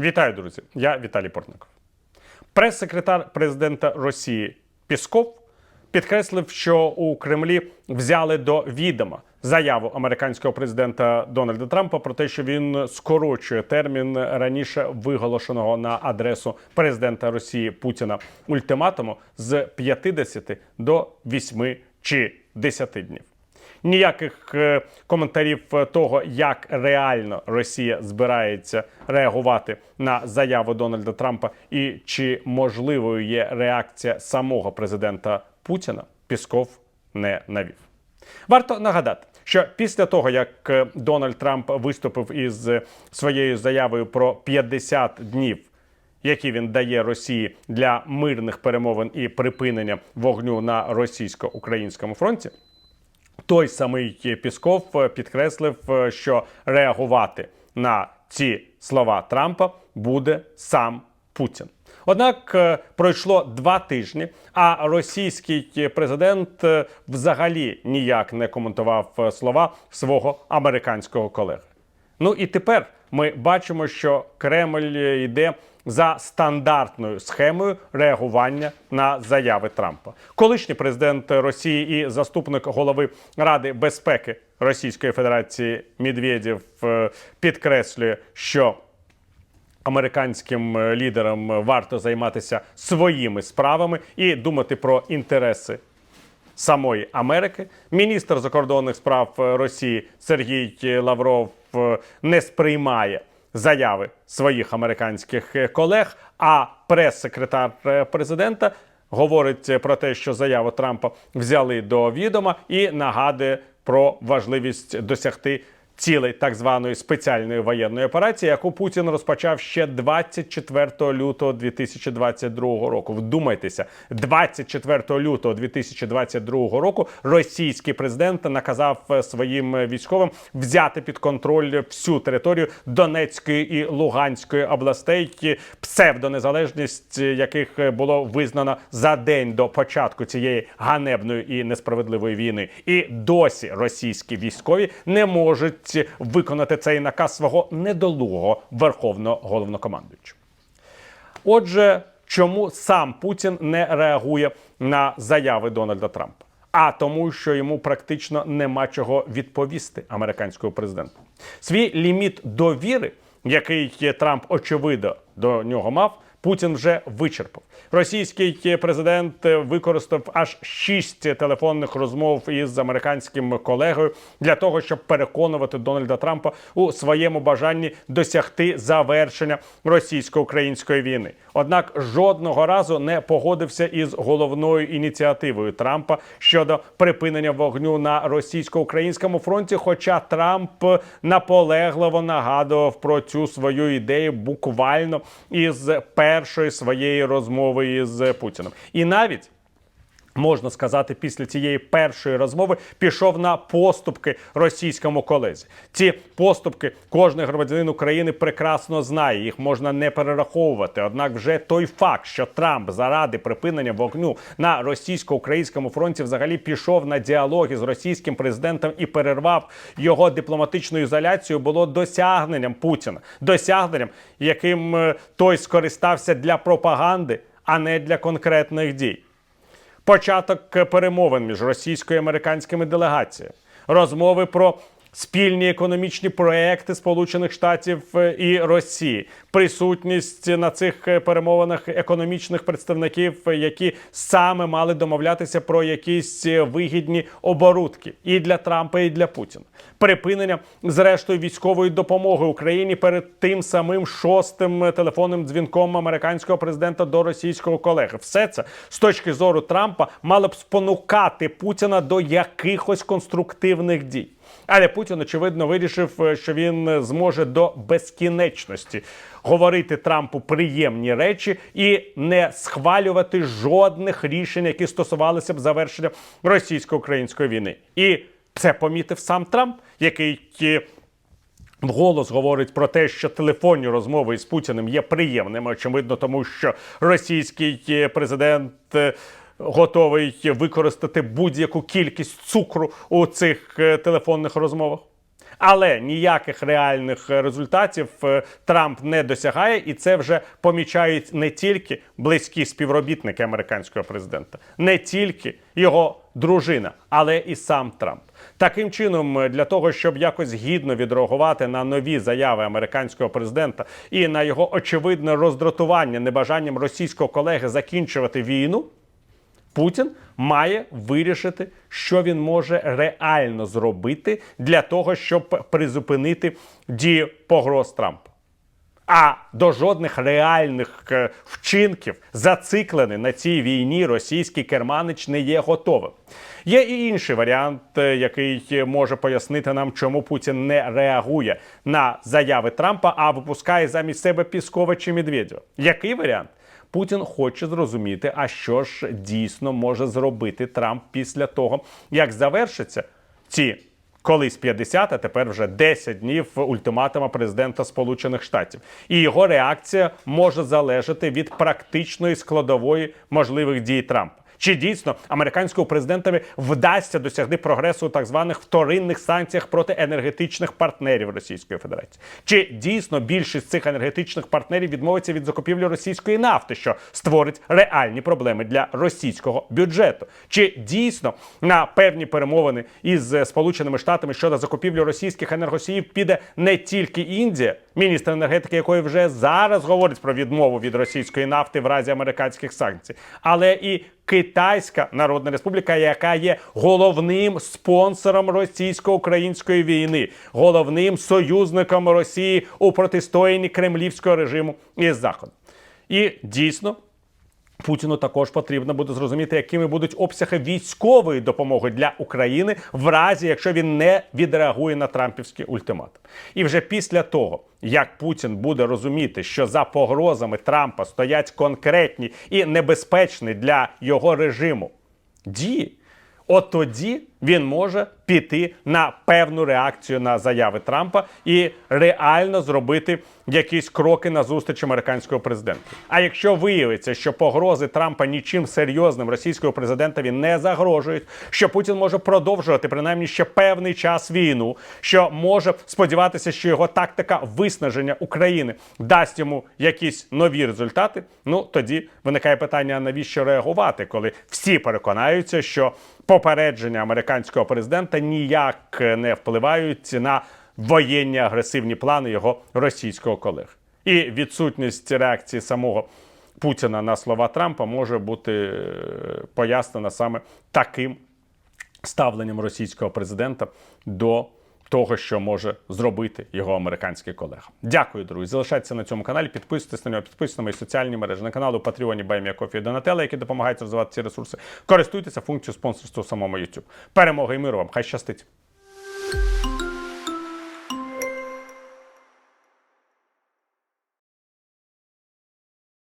Вітаю, друзі! Я Віталій Портников. Прес-секретар президента Росії Пісков підкреслив, що у Кремлі взяли до відома заяву американського президента Дональда Трампа про те, що він скорочує термін раніше виголошеного на адресу президента Росії Путіна ультиматуму з 50 до 8 чи 10 днів. Ніяких е, коментарів е, того, як реально Росія збирається реагувати на заяву Дональда Трампа, і чи можливою є реакція самого президента Путіна, Пісков не навів. Варто нагадати, що після того, як е, Дональд Трамп виступив із своєю заявою про 50 днів які він дає Росії для мирних перемовин і припинення вогню на російсько-українському фронті, той самий Пісков е, підкреслив, е, що реагувати на ці слова Трампа буде сам Путін. Однак е, пройшло два тижні, а російський президент взагалі ніяк не коментував слова свого американського колеги. Ну і тепер ми бачимо, що Кремль йде за стандартною схемою реагування на заяви Трампа. Колишній президент Росії і заступник голови Ради безпеки Російської Федерації Медведєв е, підкреслює, що американським е, лідерам варто займатися своїми справами і думати про інтереси самої Америки. Міністр закордонних справ е, Росії Сергій Лавров е, не сприймає заяви своїх американських е, колег. А прес-секретар е, президента говорить про те, що заяву Трампа взяли до відома, і нагадує про важливість досягти цілей так званої спеціальної воєнної операції, яку Путін розпочав ще 24 лютого 2022 року. Вдумайтеся, 24 лютого 2022 року російський президент наказав е, своїм військовим взяти під контроль всю територію Донецької і Луганської областей, псевдонезалежність яких було визнано за день до початку цієї ганебної і несправедливої війни. І досі російські військові не можуть виконати цей наказ свого недолугого верховного головнокомандуючого. Отже, чому сам Путін не реагує на заяви Дональда Трампа? А тому, що йому практично нема чого відповісти американському президенту. Свій ліміт довіри, який Трамп очевидно до нього мав, Путін вже вичерпав. Російський президент використав аж шість телефонних розмов із американським колегою для того, щоб переконувати Дональда Трампа у своєму бажанні досягти завершення російсько-української війни. Однак жодного разу не погодився із головною ініціативою Трампа щодо припинення вогню на російсько-українському фронті. Хоча Трамп наполегливо нагадував про цю свою ідею буквально із першої своєї розмови із Путіним, і навіть. Можна сказати, після цієї першої розмови пішов на поступки російському колезі. Ці поступки кожен громадянин України прекрасно знає. Їх можна не перераховувати. Однак, вже той факт, що Трамп заради припинення вогню на російсько-українському фронті взагалі пішов на діалоги з російським президентом і перервав його дипломатичну ізоляцію, було досягненням Путіна, досягненням, яким е, той скористався для пропаганди, а не для конкретних дій початок перемовин між російською і американськими делегаціями, розмови про спільні економічні проекти Сполучених Штатів е, і Росії, присутність на цих е, перемовинах економічних представників, е, які саме мали домовлятися про якісь вигідні оборудки і для Трампа, і для Путіна. Припинення зрештою військової допомоги Україні перед тим самим шостим телефонним дзвінком американського президента до російського колеги. Все це з точки зору Трампа мало б спонукати Путіна до якихось конструктивних дій. Але Путін очевидно вирішив, е, що він зможе до безкінечності говорити Трампу приємні речі і не схвалювати жодних рішень, які стосувалися б завершення російсько-української війни. І це помітив сам Трамп, який е, Вголос говорить про те, що телефонні розмови із Путіним є приємними, очевидно, тому що російський е, президент е, готовий використати будь-яку кількість цукру у цих телефонних розмовах. Але ніяких реальних е, результатів е, Трамп не досягає, і це вже помічають не тільки близькі співробітники американського президента, не тільки його дружина, але і сам Трамп. Таким чином, е, для того, щоб якось гідно відреагувати на нові заяви американського президента і на його очевидне роздратування небажанням російського колеги закінчувати війну. Путін має вирішити, що він може реально зробити для того, щоб призупинити дії погроз Трампа. А до жодних реальних е, вчинків, зациклений на цій війні, російський керманич не є готовим. Є і інший варіант, е, який може пояснити нам, чому Путін не реагує на заяви Трампа, а випускає замість себе Піскова чи Медведєва. Який варіант? Путін хоче зрозуміти, а що ж дійсно може зробити Трамп після того, як завершиться ці колись 50, а тепер вже 10 днів ультиматума президента Сполучених Штатів. І його реакція може залежати від практичної складової можливих дій Трампа. Чи дійсно американському президентові вдасться досягти прогресу у так званих вторинних санкціях проти енергетичних партнерів Російської Федерації? Чи дійсно більшість цих енергетичних партнерів відмовиться від закупівлі російської нафти, що створить реальні проблеми для російського бюджету? Чи дійсно на певні перемовини із Сполученими Штатами щодо закупівлі російських енергосіїв піде не тільки Індія, міністр енергетики якої вже зараз говорить про відмову від російської нафти в разі американських санкцій, але і Китайська Народна Республіка, яка є головним спонсором російсько-української війни, головним союзником Росії у протистоянні кремлівського режиму із Заходом. І дійсно. Путіну також потрібно буде зрозуміти, якими будуть обсяги військової допомоги для України в разі, якщо він не відреагує на трампівський ультиматум. І вже після того, як Путін буде розуміти, що за погрозами Трампа стоять конкретні і небезпечні для його режиму дії, от тоді він може піти на певну реакцію на заяви Трампа і реально зробити якісь кроки на зустріч американського президента. А якщо виявиться, що погрози Трампа нічим серйозним російського президентові не загрожують, що Путін може продовжувати принаймні ще певний час війну, що може сподіватися, що його тактика виснаження України дасть йому якісь нові результати. Ну тоді виникає питання: навіщо реагувати, коли всі переконаються, що попередження американського президента ніяк не впливають на воєнні агресивні плани його російського колег. І відсутність реакції самого Путіна на слова Трампа може бути е, пояснена саме таким ставленням російського президента до того, що може зробити його американський колега. Дякую, друзі. Залишайтеся на цьому каналі, підписуйтесь на нього, підписуйтесь на мої соціальні мережі, на каналу Патреоні Баймія Кофі Донателла, які допомагають розвивати ці ресурси. Користуйтеся функцією спонсорства самому YouTube. Перемоги і миру вам! Хай щастить!